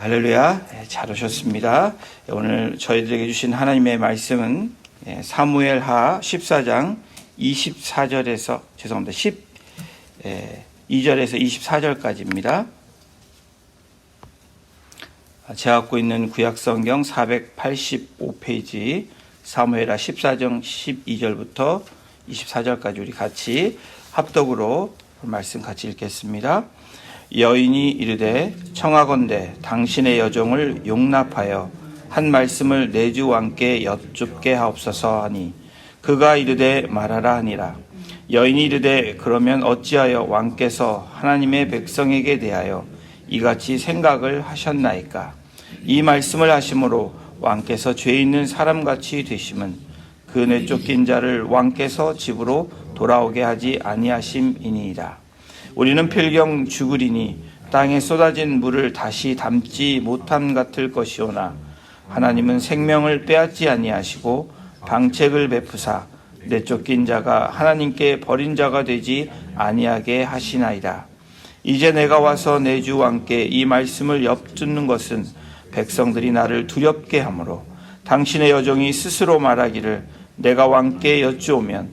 할렐루야, 예, 잘 오셨습니다. 예, 오늘 저희들에게 주신 하나님의 말씀은 예, 사무엘 하 14장 24절에서, 죄송합니다. 10, 2절에서 24절까지입니다. 아, 제가 갖고 있는 구약성경 485페이지 사무엘하 14장 12절부터 24절까지 우리 같이 합독으로 말씀 같이 읽겠습니다. 여인이 이르되 청하건대 당신의 여종을 용납하여 한 말씀을 내 주 왕께 여쭙게 하옵소서 하니 그가 이르되 말하라 하니라. 여인이 이르되 그러면 어찌하여 왕께서 하나님의 백성에게 대하여 이같이 생각을 하셨나이까? 이 말씀을 하심으로 왕께서 죄 있는 사람같이 되심은 그 내쫓긴 자를 왕께서 집으로 돌아오게 하지 아니하심이니이다 우리는 필경 죽으리니 땅에 쏟아진 물을 다시 담지 못함 같을 것이오나 하나님은 생명을 빼앗지 아니하시고 방책을 베푸사 내쫓긴 자가 하나님께 버린 자가 되지 아니하게 하시나이다. 이제 내가 와서 내 주 왕께 이 말씀을 엿듣는 것은 백성들이 나를 두렵게 하므로 당신의 여종이 스스로 말하기를 내가 왕께 여쭈오면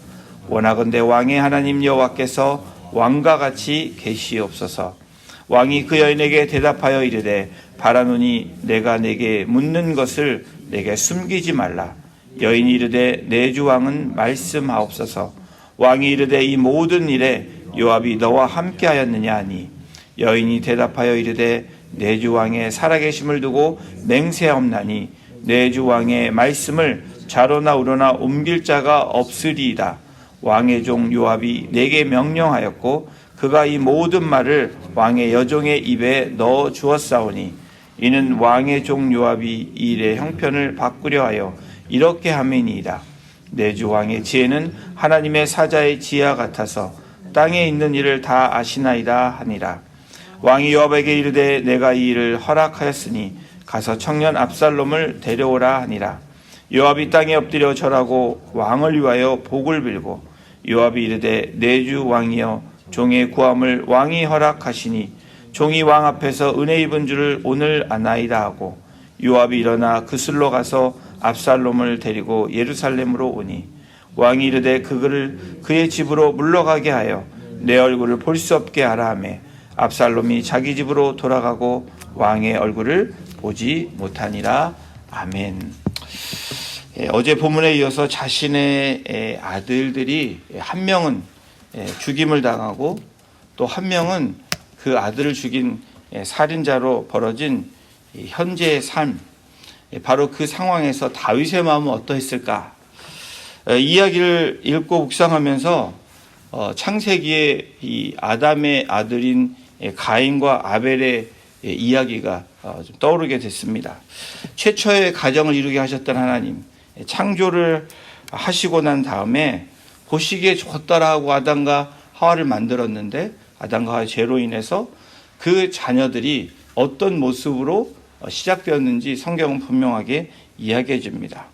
원하건대 왕의 하나님 여호와께서 왕과 같이 계시옵소서. 왕이 그 여인에게 대답하여 이르되 바라노니 내가 내게 묻는 것을 내게 숨기지 말라. 여인이 이르되 내 주 왕은 말씀하옵소서. 왕이 이르되 이 모든 일에 요압이 너와 함께 하였느냐 하니 여인이 대답하여 이르되 내 주 왕의 살아계심을 두고 맹세하옵나니 내 주 왕의 말씀을 좌로나 우로나 옮길 자가 없으리이다. 왕의 종 요압이 내게 명령하였고 그가 이 모든 말을 왕의 여종의 입에 넣어 주었사오니 이는 왕의 종 요압이 이 일의 형편을 바꾸려 하여 이렇게 함이니이다. 내 주 왕의 지혜는 하나님의 사자의 지혜와 같아서 땅에 있는 일을 다 아시나이다 하니라. 왕이 요압에게 이르되 내가 이 일을 허락하였으니 가서 청년 압살롬을 데려오라 하니라. 요압이 땅에 엎드려 절하고 왕을 위하여 복을 빌고 요압이 이르되 내주 왕이여 종의 구함을 왕이 허락하시니 종이 왕 앞에서 은혜 입은 줄을 오늘 아나이다 하고 요압이 일어나 그슬로 가서 압살롬을 데리고 예루살렘으로 오니 왕이 이르되 그를 그의 집으로 물러가게 하여 내 얼굴을 볼 수 없게 하라 하매 압살롬이 자기 집으로 돌아가고 왕의 얼굴을 보지 못하니라 아멘. 예, 어제 본문에 이어서 자신의 예, 아들들이 한 명은 예, 죽임을 당하고 또 한 명은 그 아들을 죽인 살인자로 벌어진 현재의 삶, 바로 그 상황에서 다윗의 마음은 어떠했을까? 이야기를 읽고 묵상하면서 어, 창세기의 이 아담의 아들인 가인과 아벨의 이야기가 어, 좀 떠오르게 됐습니다. 최초의 가정을 이루게 하셨던 하나님, 창조를 하시고 난 다음에 보시기에 좋더라고 아담과 하와를 만들었는데 아담과 하와의 죄로 인해서 그 자녀들이 어떤 모습으로 시작되었는지 성경은 분명하게 이야기해 줍니다.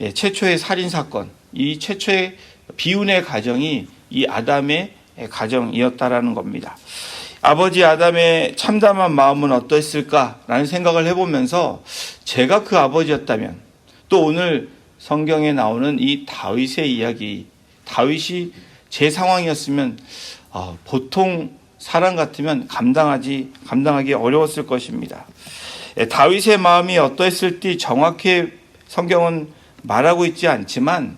예, 최초의 살인 사건, 이 최초의 비운의 가정이 이 아담의 가정이었다라는 겁니다. 아버지 아담의 참담한 마음은 어떠했을까라는 생각을 해보면서 제가 그 아버지였다면 또 오늘 성경에 나오는 이 다윗의 이야기, 다윗이 제 상황이었으면 어, 보통 사람 같으면 감당하지 감당하기 어려웠을 것입니다. 예, 다윗의 마음이 어떠했을지 정확히 성경은 말하고 있지 않지만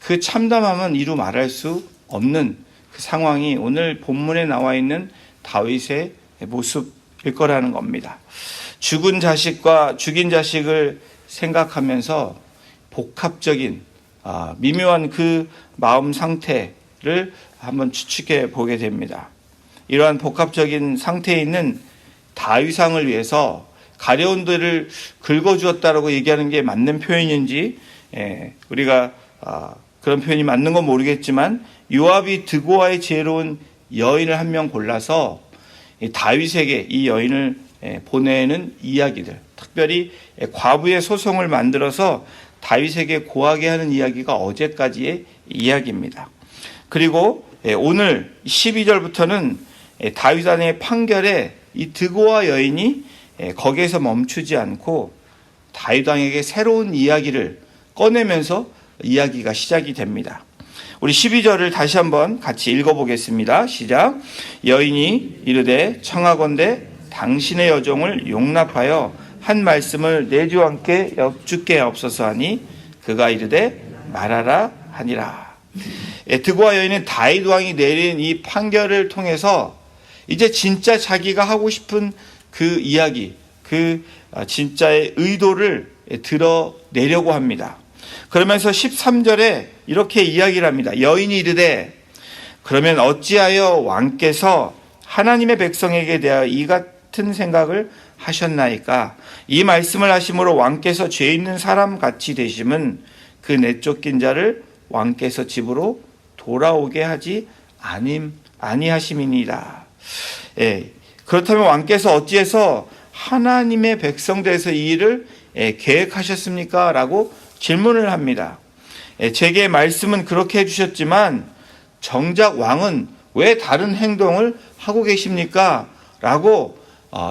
그 참담함은 이루 말할 수 없는 그 상황이 오늘 본문에 나와 있는 다윗의 모습일 거라는 겁니다. 죽은 자식과 죽인 자식을 생각하면서 복합적인 아, 미묘한 그 마음 상태를 한번 추측해 보게 됩니다. 이러한 복합적인 상태에 있는 다윗왕을 위해서 가려운 데를 긁어주었다라고 얘기하는 게 맞는 표현인지 예, 우리가 아, 그런 표현이 맞는 건 모르겠지만 요압이 드고아의 지혜로운 여인을 한 명 골라서 이 다윗에게 이 여인을 예, 보내는 이야기들, 특별히 예, 과부의 소송을 만들어서 다윗에게 고하게 하는 이야기가 어제까지의 이야기입니다. 그리고 예, 오늘 12절부터는 예, 다윗 안의 판결에 이 드고아 여인이 예, 거기에서 멈추지 않고 다윗 왕에게 새로운 이야기를 꺼내면서 이야기가 시작이 됩니다. 우리 12절을 다시 한번 같이 읽어보겠습니다. 시작. 여인이 이르되 청하건대 당신의 여종을 용납하여 한 말씀을 내 주 함께 여쭙게 없어서 하니 그가 이르되 말하라 하니라. 예, 드고아 여인은 다윗 왕이 내린 이 판결을 통해서 이제 진짜 자기가 하고 싶은 그 이야기, 그 아, 진짜의 의도를 드러내려고 합니다. 그러면서 13절에 이렇게 이야기를 합니다. 여인이 이르되 그러면 어찌하여 왕께서 하나님의 백성에게 대하여 이 같은 생각을 하셨나이까? 이 말씀을 하심으로 왕께서 죄 있는 사람 같이 되심은 그 내쫓긴 자를 왕께서 집으로 돌아오게 하지 아님 아니하심이니라. 예, 그렇다면 왕께서 어찌해서 하나님의 백성들에서 이 일을 예, 계획하셨습니까? 라고 질문을 합니다. 예, 제게 말씀은 그렇게 해주셨지만 정작 왕은 왜 다른 행동을 하고 계십니까? 라고 어,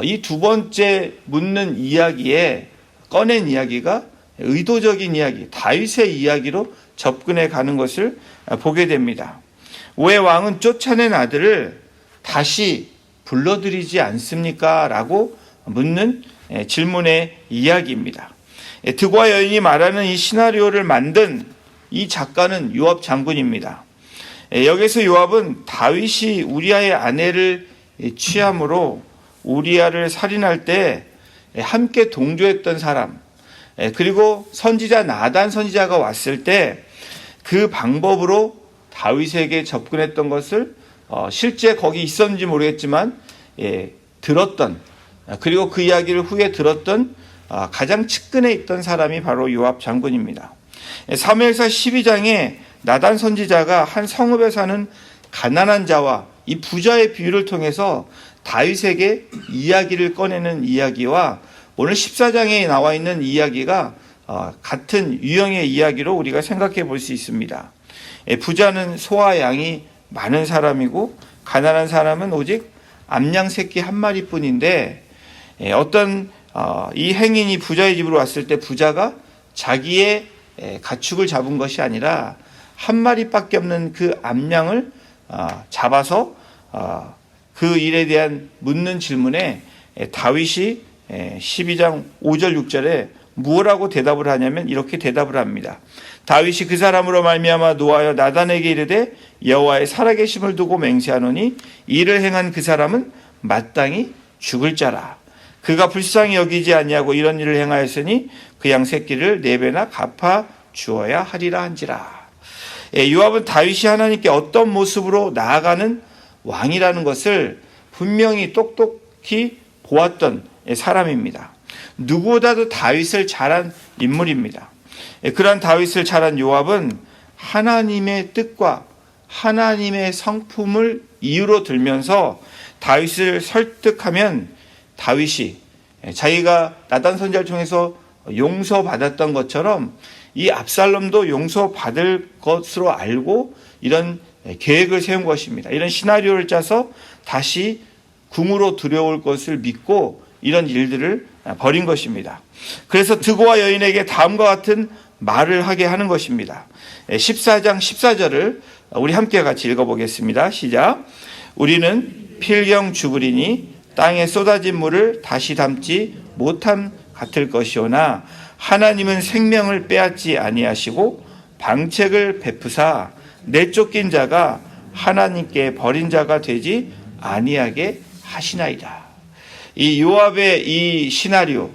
이 두 번째 묻는 이야기에 꺼낸 이야기가 의도적인 이야기, 다윗의 이야기로 접근해 가는 것을 보게 됩니다. 왜 왕은 쫓아낸 아들을 다시 불러들이지 않습니까? 라고 묻는 예, 질문의 이야기입니다. 예, 드과 여인이 말하는 이 시나리오를 만든 이 작가는 요압 장군입니다. 예, 여기서 요압은 다윗이 우리아의 아내를 취함으로 우리아를 살인할 때 함께 동조했던 사람, 그리고 선지자 나단 선지자가 왔을 때 그 방법으로 다윗에게 접근했던 것을 어, 실제 거기 있었는지 모르겠지만 예, 들었던 그리고 그 이야기를 후에 들었던 아, 가장 측근에 있던 사람이 바로 요압 장군입니다. 사무엘사 12장에 나단 선지자가 한 성읍에 사는 가난한 자와 이 부자의 비유를 통해서 다윗에게 이야기를 꺼내는 이야기와 오늘 14장에 나와 있는 이야기가 어, 같은 유형의 이야기로 우리가 생각해 볼 수 있습니다. 예, 부자는 소와 양이 많은 사람이고 가난한 사람은 오직 암양 새끼 한 마리뿐인데 예, 어떤 어, 이 행인이 부자의 집으로 왔을 때 부자가 자기의 예, 가축을 잡은 것이 아니라 한 마리밖에 없는 그 암양을 어, 잡아서 어, 그 일에 대한 묻는 질문에 다윗이 12장 5절 6절에 무엇라고 대답을 하냐면 이렇게 대답을 합니다. 다윗이 그 사람으로 말미암아 노하여 나단에게 이르되 여호와의 살아계심을 두고 맹세하노니 이를 행한 그 사람은 마땅히 죽을 자라. 그가 불쌍히 여기지 아니하고 이런 일을 행하였으니 그 양 새끼를 네 배나 갚아 주어야 하리라 한지라. 예, 요압은 다윗이 하나님께 어떤 모습으로 나아가는 왕이라는 것을 분명히 똑똑히 보았던 사람입니다. 누구보다도 다윗을 잘한 인물입니다. 예, 그러한 다윗을 잘한 요압은 하나님의 뜻과 하나님의 성품을 이유로 들면서 다윗을 설득하면 다윗이 예, 자기가 나단 선지자를 통해서 용서받았던 것처럼 이 압살롬도 용서받을 것으로 알고 이런 계획을 세운 것입니다. 이런 시나리오를 짜서 다시 궁으로 들여올 것을 믿고 이런 일들을 벌인 것입니다. 그래서 드고와 여인에게 다음과 같은 말을 하게 하는 것입니다. 14장 14절을 우리 함께 같이 읽어보겠습니다. 시작. 우리는 필경 죽으리니 땅에 쏟아진 물을 다시 담지 못함 같을 것이오나 하나님은 생명을 빼앗지 아니하시고 방책을 베푸사 내쫓긴 자가 하나님께 버린 자가 되지 아니하게 하시나이다. 이 요압의 이 시나리오,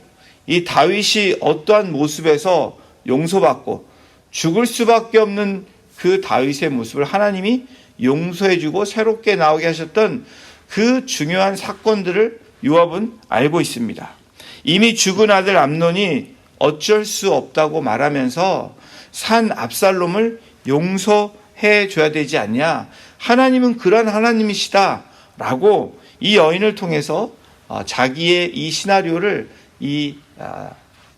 이 다윗이 어떠한 모습에서 용서받고 죽을 수밖에 없는 그 다윗의 모습을 하나님이 용서해주고 새롭게 나오게 하셨던 그 중요한 사건들을 요압은 알고 있습니다. 이미 죽은 아들 암논이 어쩔 수 없다고 말하면서 산 압살롬을 용서 해 줘야 되지 않냐. 하나님은 그런 하나님이시다라고 이 여인을 통해서 어, 자기의 이 시나리오를 이 아,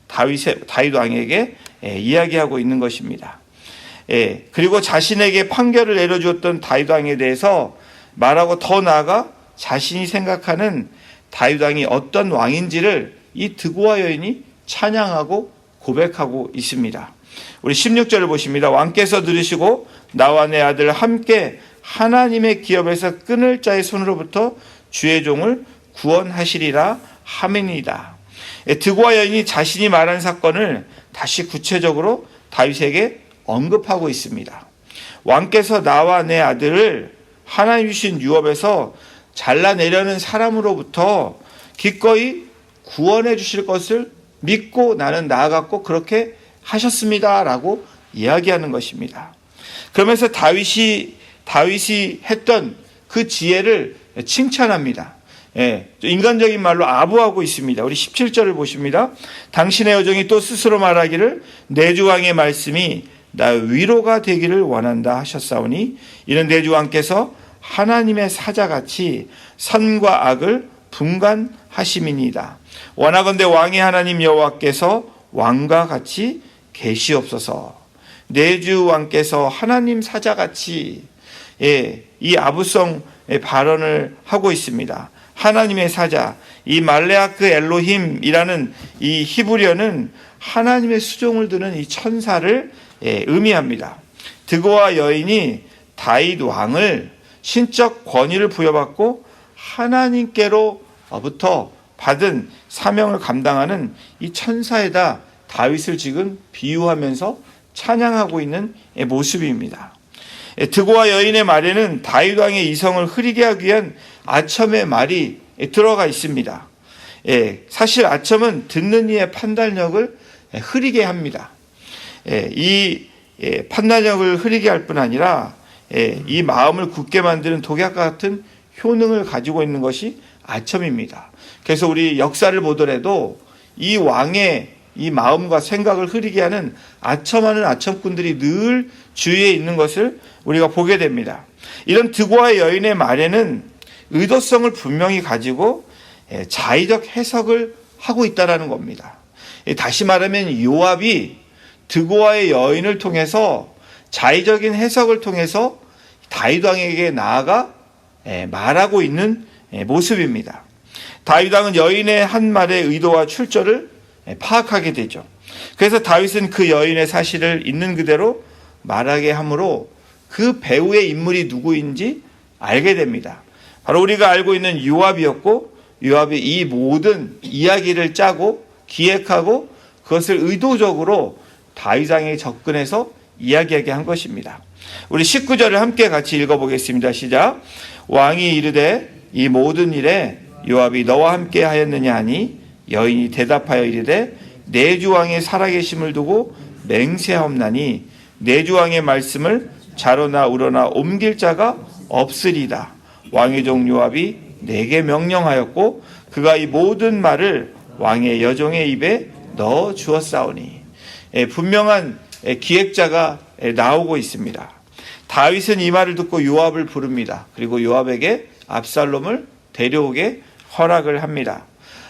다윗의 다윗 왕에게 예, 이야기하고 있는 것입니다. 예, 그리고 자신에게 판결을 내려주었던 다윗 왕에 대해서 말하고 더 나아가 자신이 생각하는 다윗 왕이 어떤 왕인지를 이 드고와 여인이 찬양하고 고백하고 있습니다. 우리 16절을 보십니다. 왕께서 들으시고 나와 내 아들 함께 하나님의 기업에서 끊을 자의 손으로부터 주의 종을 구원하시리라 하민이다. 예, 드고와 여인이 자신이 말한 사건을 다시 구체적으로 다윗에게 언급하고 있습니다. 왕께서 나와 내 아들을 하나님 주신 유업에서 잘라내려는 사람으로부터 기꺼이 구원해 주실 것을 믿고 나는 나아갔고 그렇게 하셨습니다라고 이야기하는 것입니다. 그러면서 다윗이 다윗이 했던 그 지혜를 칭찬합니다. 예, 인간적인 말로 아부하고 있습니다. 우리 17절을 보십니다. 당신의 여정이 또 스스로 말하기를 내주왕의 말씀이 나 위로가 되기를 원한다 하셨사오니 이는 내주왕께서 하나님의 사자같이 선과 악을 분간하심이니이다. 원하건대 왕의 하나님 여호와께서 왕과 같이 계시옵소서. 내주 왕께서 하나님 사자같이 예, 이 아부성 발언을 하고 있습니다. 하나님의 사자, 이 말레아크 엘로힘이라는 이 히브리어는 하나님의 수종을 드는 이 천사를 예, 의미합니다. 드고와 여인이 다윗 왕을 신적 권위를 부여받고 하나님께로부터 받은 사명을 감당하는 이 천사에다 다윗을 지금 비유하면서 찬양하고 있는 모습입니다. 드고와 여인의 말에는 다윗 왕의 이성을 흐리게 하기 위한 아첨의 말이 들어가 있습니다. 사실 아첨은 듣는 이의 판단력을 흐리게 합니다. 이 판단력을 흐리게 할 뿐 아니라 이 마음을 굳게 만드는 독약과 같은 효능을 가지고 있는 것이 아첨입니다. 그래서 우리 역사를 보더라도 이 왕의 이 마음과 생각을 흐리게 하는 아첨하는 아첨꾼들이 늘 주위에 있는 것을 우리가 보게 됩니다. 이런 드고와 여인의 말에는 의도성을 분명히 가지고 자의적 해석을 하고 있다라는 겁니다. 다시 말하면 요압이 드고와의 여인을 통해서 자의적인 해석을 통해서 다윗 왕에게 나아가 말하고 있는 모습입니다. 다윗 왕은 여인의 한 말의 의도와 출처를 파악하게 되죠. 그래서 다윗은 그 여인의 사실을 있는 그대로 말하게 하므로 그 배우의 인물이 누구인지 알게 됩니다. 바로 우리가 알고 있는 요압이었고 요압이 이 모든 이야기를 짜고 기획하고 그것을 의도적으로 다윗왕에 접근해서 이야기하게 한 것입니다. 우리 19절을 함께 같이 읽어보겠습니다. 시작. 왕이 이르되 이 모든 일에 요압이 너와 함께 하였느냐 하니 여인이 대답하여 이르되 내주 왕의 살아계심을 두고 맹세하옵나니 내주 왕의 말씀을 자로나 우러나 옮길 자가 없으리다. 왕의 종 요압이 내게 명령하였고 그가 이 모든 말을 왕의 여종의 입에 넣어 주었사오니 예, 분명한 예, 기획자가 예, 나오고 있습니다. 다윗은 이 말을 듣고 요압을 부릅니다. 그리고 요압에게 압살롬을 데려오게 허락을 합니다.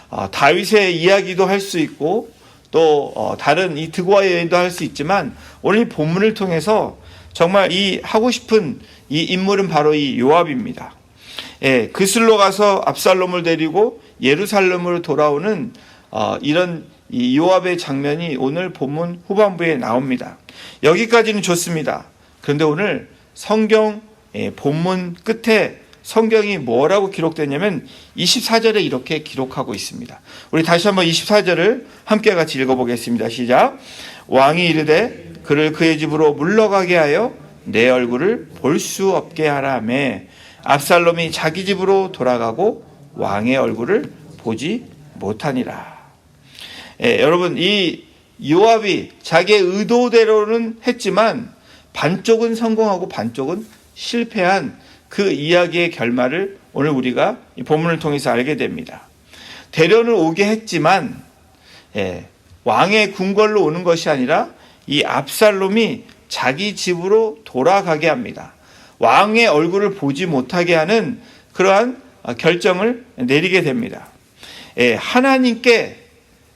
어, 다윗의 이야기도 할 수 있고 또 어, 다른 이 드고와 여인도 할 수 있지만 오늘 이 본문을 통해서 정말 이 하고 싶은 이 인물은 바로 이 요압입니다. 예, 그슬로 가서 압살롬을 데리고 예루살렘으로 돌아오는 어, 이런 이 요압의 장면이 오늘 본문 후반부에 나옵니다. 여기까지는 좋습니다. 그런데 오늘 성경 예, 본문 끝에 성경이 뭐라고 기록됐냐면 24절에 이렇게 기록하고 있습니다. 우리 다시 한번 24절을 함께 같이 읽어보겠습니다. 시작. 왕이 이르되 그를 그의 집으로 물러가게 하여 내 얼굴을 볼 수 없게 하라매 압살롬이 자기 집으로 돌아가고 왕의 얼굴을 보지 못하니라. 예, 여러분 이 요압이 자기의 의도대로는 했지만 반쪽은 성공하고 반쪽은 실패한 그 이야기의 결말을 오늘 우리가 이 본문을 통해서 알게 됩니다. 대련을 오게 했지만 예, 왕의 궁궐로 오는 것이 아니라 이 압살롬이 자기 집으로 돌아가게 합니다. 왕의 얼굴을 보지 못하게 하는 그러한 결정을 내리게 됩니다. 예, 하나님께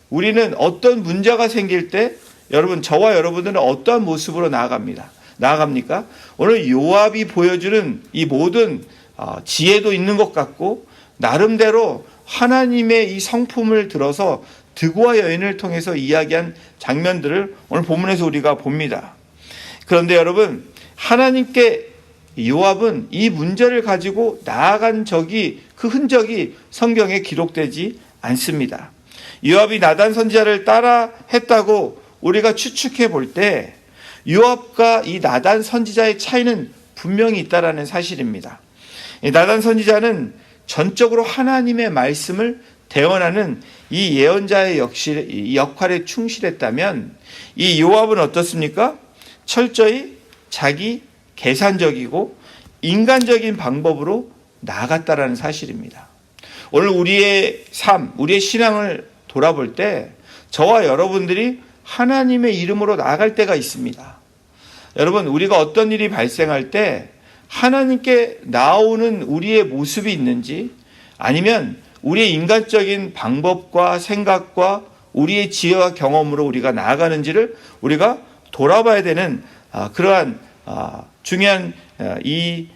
우리는 어떤 문제가 생길 때 여러분 저와 여러분들은 어떠한 모습으로 나아갑니다. 나아갑니까? 오늘 요압이 보여주는 이 모든 어, 지혜도 있는 것 같고 나름대로 하나님의 이 성품을 들어서 드고와 여인을 통해서 이야기한 장면들을 오늘 본문에서 우리가 봅니다. 그런데 여러분 하나님께 요압은 이 문제를 가지고 나아간 적이 그 흔적이 성경에 기록되지 않습니다. 요압이 나단 선지자를 따라 했다고 우리가 추측해 볼 때 요압과 이 나단 선지자의 차이는 분명히 있다라는 사실입니다. 이 나단 선지자는 전적으로 하나님의 말씀을 대언하는 이 예언자의 역시 역할에 충실했다면 이 요압은 어떻습니까? 철저히 자기 계산적이고 인간적인 방법으로 나아갔다라는 사실입니다. 오늘 우리의 삶, 우리의 신앙을 돌아볼 때 저와 여러분들이 하나님의 이름으로 나아갈 때가 있습니다. 여러분, 우리가 어떤 일이 발생할 때 하나님께 나오는 우리의 모습이 있는지 아니면 우리의 인간적인 방법과 생각과 우리의 지혜와 경험으로 우리가 나아가는지를 우리가 돌아봐야 되는 아, 그러한 아, 중요한 아, 이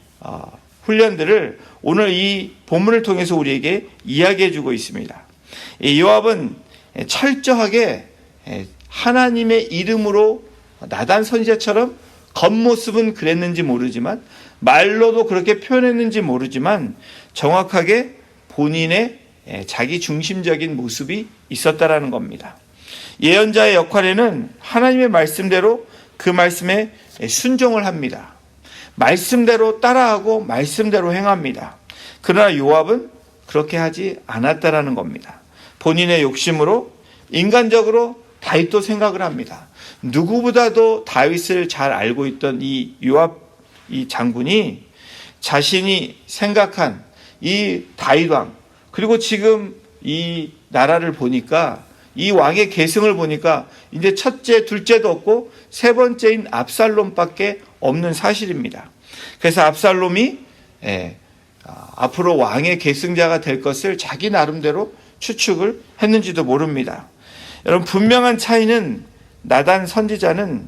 훈련들을 오늘 이 본문을 통해서 우리에게 이야기해 주고 있습니다. 요압은 철저하게 하나님의 이름으로 나단 선지자처럼 겉모습은 그랬는지 모르지만 말로도 그렇게 표현했는지 모르지만 정확하게 본인의 자기 중심적인 모습이 있었다라는 겁니다. 예언자의 역할에는 하나님의 말씀대로 그 말씀에 순종을 합니다. 말씀대로 따라하고 말씀대로 행합니다. 그러나 요압은 그렇게 하지 않았다라는 겁니다. 본인의 욕심으로 인간적으로 다윗도 생각을 합니다. 누구보다도 다윗을 잘 알고 있던 이 요압 이 장군이 자신이 생각한 이 다윗 왕 그리고 지금 이 나라를 보니까 이 왕의 계승을 보니까 이제 첫째, 둘째도 없고 세 번째인 압살롬밖에 없는 사실입니다. 그래서 압살롬이 예, 아, 앞으로 왕의 계승자가 될 것을 자기 나름대로 추측을 했는지도 모릅니다. 여러분 분명한 차이는 나단 선지자는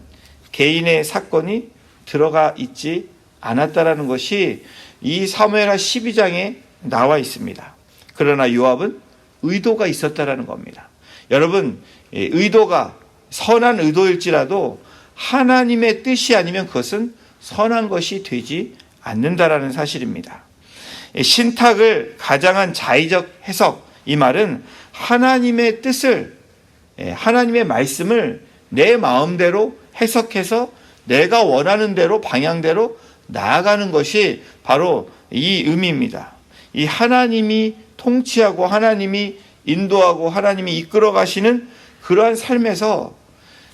개인의 사건이 들어가 있지 않았다라는 것이 이 사무엘하 12장에 나와 있습니다. 그러나 요압은 의도가 있었다라는 겁니다. 여러분 예, 의도가 선한 의도일지라도 하나님의 뜻이 아니면 그것은 선한 것이 되지 않는다라는 사실입니다. 예, 신탁을 가장한 자의적 해석 이 말은 하나님의 뜻을 예, 하나님의 말씀을 내 마음대로 해석해서 내가 원하는 대로 방향대로 나아가는 것이 바로 이 의미입니다. 이 하나님이 통치하고 하나님이 인도하고 하나님이 이끌어 가시는 그러한 삶에서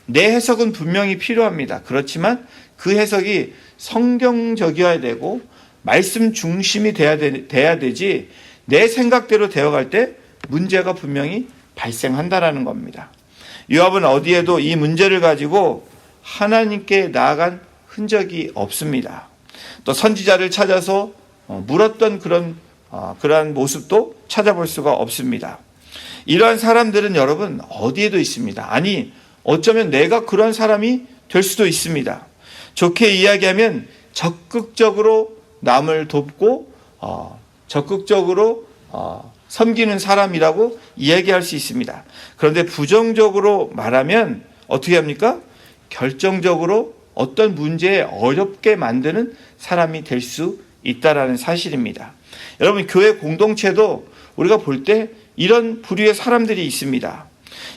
내 해석은 분명히 필요합니다. 그렇지만 그 해석이 성경적이어야 되고 말씀 중심이 돼야, 되, 돼야 되지 내 생각대로 되어갈 때 문제가 분명히 발생한다라는 겁니다. 요압은 어디에도 이 문제를 가지고 하나님께 나아간 흔적이 없습니다. 또 선지자를 찾아서 어, 물었던 그런 어, 그러한 모습도 찾아볼 수가 없습니다. 이러한 사람들은 여러분 어디에도 있습니다. 아니 어쩌면 내가 그런 사람이 될 수도 있습니다. 좋게 이야기하면 적극적으로 남을 돕고 어, 적극적으로 어, 섬기는 사람이라고 이야기할 수 있습니다. 그런데 부정적으로 말하면 어떻게 합니까? 결정적으로 어떤 문제에 어렵게 만드는 사람이 될 수 있다라는 사실입니다. 여러분 교회 공동체도 우리가 볼 때 이런 부류의 사람들이 있습니다.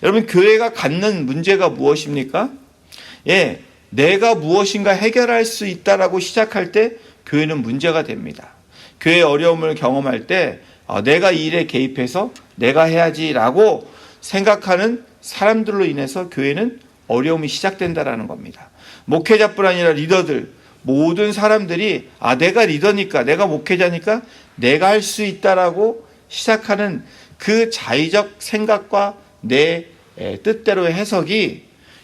여러분 교회가 갖는 문제가 무엇입니까? 예, 내가 무엇인가 해결할 수 있다라고 시작할 때 교회는 문제가 됩니다. 교회 어려움을 경험할 때 어, 내가 이 일에 개입해서 내가 해야지라고 생각하는 사람들로 인해서 교회는 어려움이 시작된다라는 겁니다. 목회자뿐 아니라 리더들 모든 사람들이 아 내가 리더니까 내가 목회자니까 내가 할 수 있다라고 시작하는 그 자의적 생각과 내 예, 뜻대로의 해석이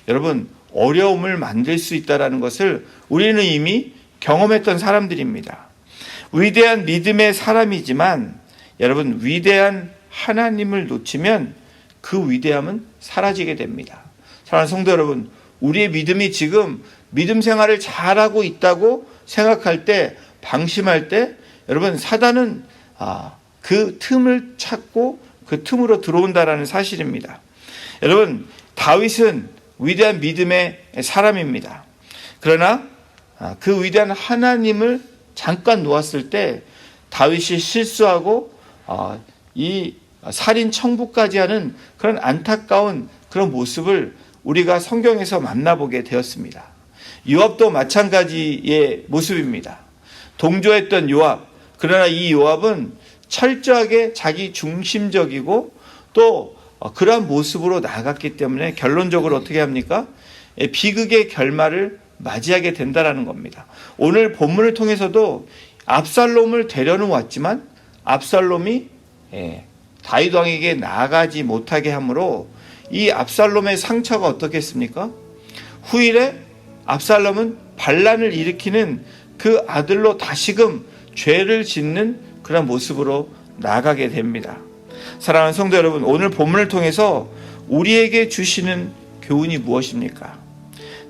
여러분 어려움을 만들 수 있다라는 것을 우리는 이미 경험했던 사람들입니다. 위대한 믿음의 사람이지만 여러분 위대한 하나님을 놓치면 그 위대함은 사라지게 됩니다. 사랑하는 성도 여러분, 우리의 믿음이 지금 믿음 생활을 잘하고 있다고 생각할 때 방심할 때 여러분 사단은 아, 그 틈을 찾고 그 틈으로 들어온다라는 사실입니다. 여러분 다윗은 위대한 믿음의 사람입니다. 그러나 아, 그 위대한 하나님을 잠깐 놓았을 때 다윗이 실수하고 아, 이 살인 청부까지 하는 그런 안타까운 그런 모습을 우리가 성경에서 만나보게 되었습니다. 요압도 마찬가지의 모습입니다. 동조했던 요압. 그러나 이 요압은 철저하게 자기 중심적이고 또 그러한 모습으로 나갔기 때문에 결론적으로 어떻게 합니까? 예, 비극의 결말을 맞이하게 된다라는 겁니다. 오늘 본문을 통해서도 압살롬을 데려는 왔지만 압살롬이 예, 다윗 왕에게 나아가지 못하게 하므로 이 압살롬의 상처가 어떻겠습니까? 후일에 압살롬은 반란을 일으키는 그 아들로 다시금 죄를 짓는 그런 모습으로 나가게 됩니다. 사랑하는 성도 여러분, 오늘 본문을 통해서 우리에게 주시는 교훈이 무엇입니까?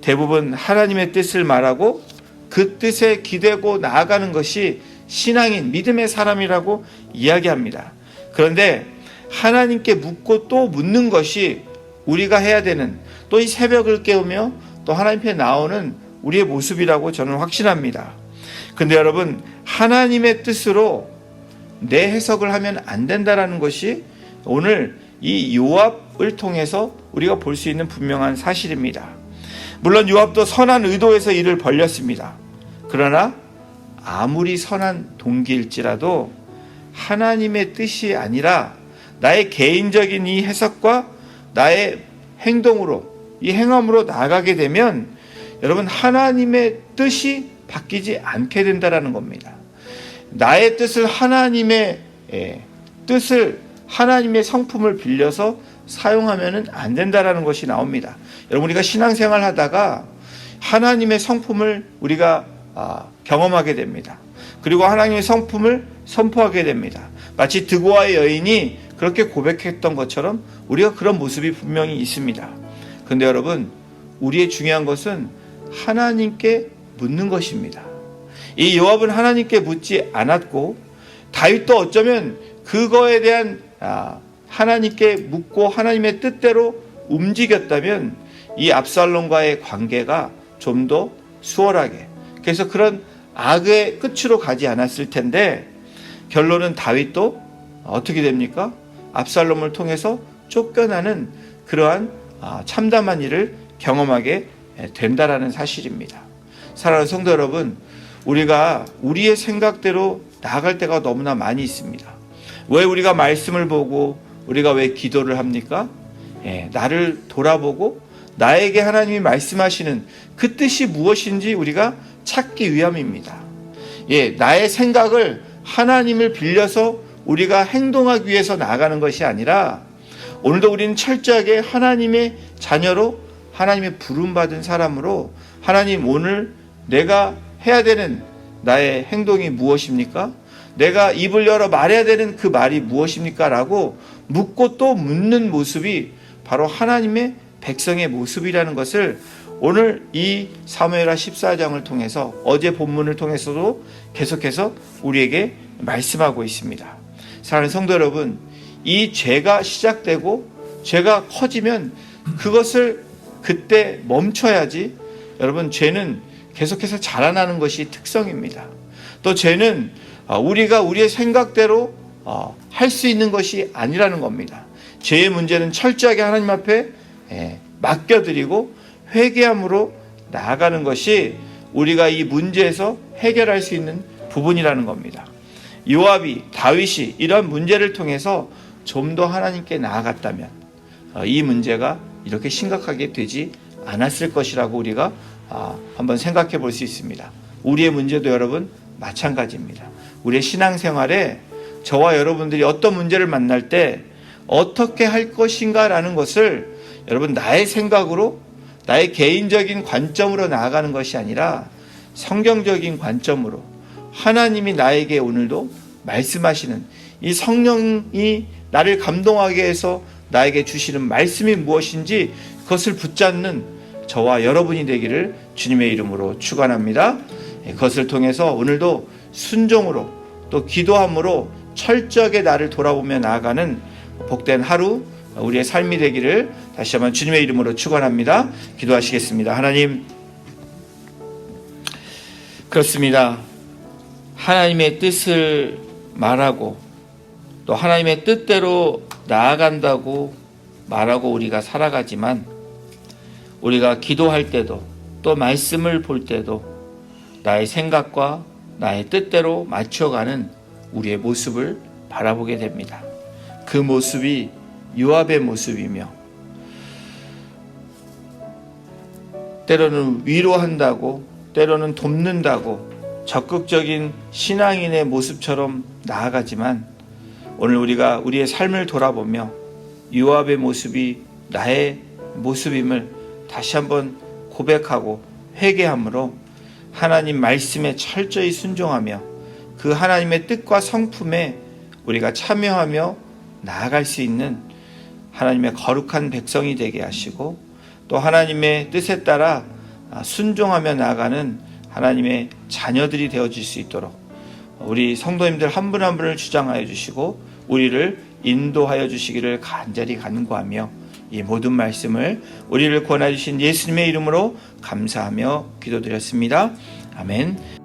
대부분 하나님의 뜻을 말하고 그 뜻에 기대고 나아가는 것이 신앙인 믿음의 사람이라고 이야기합니다. 그런데 하나님께 묻고 또 묻는 것이 우리가 해야 되는 또 이 새벽을 깨우며 또 하나님께 나오는 우리의 모습이라고 저는 확신합니다. 근데 여러분 하나님의 뜻으로 내 해석을 하면 안 된다라는 것이 오늘 이 요압을 통해서 우리가 볼 수 있는 분명한 사실입니다. 물론 요압도 선한 의도에서 일을 벌렸습니다. 그러나 아무리 선한 동기일지라도 하나님의 뜻이 아니라 나의 개인적인 이 해석과 나의 행동으로 이 행함으로 나아가게 되면 여러분 하나님의 뜻이 바뀌지 않게 된다라는 겁니다. 나의 뜻을 하나님의 예, 뜻을 하나님의 성품을 빌려서 사용하면은 안 된다라는 것이 나옵니다. 여러분 우리가 신앙생활 하다가 하나님의 성품을 우리가 아, 경험하게 됩니다. 그리고 하나님의 성품을 선포하게 됩니다. 마치 드고아의 여인이 그렇게 고백했던 것처럼 우리가 그런 모습이 분명히 있습니다. 근데 여러분, 우리의 중요한 것은 하나님께 묻는 것입니다. 이 요압은 하나님께 묻지 않았고 다윗도 어쩌면 그거에 대한 아, 하나님께 묻고 하나님의 뜻대로 움직였다면 이 압살롬과의 관계가 좀 더 수월하게 그래서 그런 악의 끝으로 가지 않았을 텐데 결론은 다윗도 어떻게 됩니까? 압살롬을 통해서 쫓겨나는 그러한 아, 참담한 일을 경험하게 된다라는 사실입니다. 사랑하는 성도 여러분, 우리가 우리의 생각대로 나아갈 때가 너무나 많이 있습니다. 왜 우리가 말씀을 보고 우리가 왜 기도를 합니까? 예, 나를 돌아보고 나에게 하나님이 말씀하시는 그 뜻이 무엇인지 우리가 찾기 위함입니다. 예, 나의 생각을 하나님을 빌려서 우리가 행동하기 위해서 나아가는 것이 아니라 오늘도 우리는 철저하게 하나님의 자녀로 하나님의 부름받은 사람으로 하나님 오늘 내가 해야 되는 나의 행동이 무엇입니까? 내가 입을 열어 말해야 되는 그 말이 무엇입니까? 라고 묻고 또 묻는 모습이 바로 하나님의 백성의 모습이라는 것을 오늘 이 사무엘하 14장을 통해서 어제 본문을 통해서도 계속해서 우리에게 말씀하고 있습니다. 사랑하는 성도 여러분, 이 죄가 시작되고 죄가 커지면 그것을 그때 멈춰야지 여러분 죄는 계속해서 자라나는 것이 특성입니다. 또 죄는 우리가 우리의 생각대로 할 수 있는 것이 아니라는 겁니다. 죄의 문제는 철저하게 하나님 앞에 맡겨드리고 회개함으로 나아가는 것이 우리가 이 문제에서 해결할 수 있는 부분이라는 겁니다. 요압이 다윗이 이런 문제를 통해서 좀 더 하나님께 나아갔다면 어, 이 문제가 이렇게 심각하게 되지 않았을 것이라고 우리가 아, 한번 생각해 볼 수 있습니다. 우리의 문제도 여러분 마찬가지입니다. 우리의 신앙생활에 저와 여러분들이 어떤 문제를 만날 때 어떻게 할 것인가라는 것을 여러분 나의 생각으로 나의 개인적인 관점으로 나아가는 것이 아니라 성경적인 관점으로 하나님이 나에게 오늘도 말씀하시는 이 성령이 나를 감동하게 해서 나에게 주시는 말씀이 무엇인지 그것을 붙잡는 저와 여러분이 되기를 주님의 이름으로 축원합니다. 예, 그것을 통해서 오늘도 순종으로 또 기도함으로 철저하게 나를 돌아보며 나아가는 복된 하루 우리의 삶이 되기를 다시 한번 주님의 이름으로 축원합니다. 기도하시겠습니다. 하나님 그렇습니다. 하나님의 뜻을 말하고 또 하나님의 뜻대로 나아간다고 말하고 우리가 살아가지만 우리가 기도할 때도 또 말씀을 볼 때도 나의 생각과 나의 뜻대로 맞춰가는 우리의 모습을 바라보게 됩니다. 그 모습이 요압의 모습이며 때로는 위로한다고 때로는 돕는다고 적극적인 신앙인의 모습처럼 나아가지만 오늘 우리가 우리의 삶을 돌아보며 요압의 모습이 나의 모습임을 다시 한번 고백하고 회개함으로 하나님 말씀에 철저히 순종하며 그 하나님의 뜻과 성품에 우리가 참여하며 나아갈 수 있는 하나님의 거룩한 백성이 되게 하시고 또 하나님의 뜻에 따라 순종하며 나아가는 하나님의 자녀들이 되어질 수 있도록 우리 성도님들 한 분 한 분을 주장하여 주시고 우리를 인도하여 주시기를 간절히 간구하며 이 모든 말씀을 우리를 권해 주신 예수님의 이름으로 감사하며 기도드렸습니다. 아멘.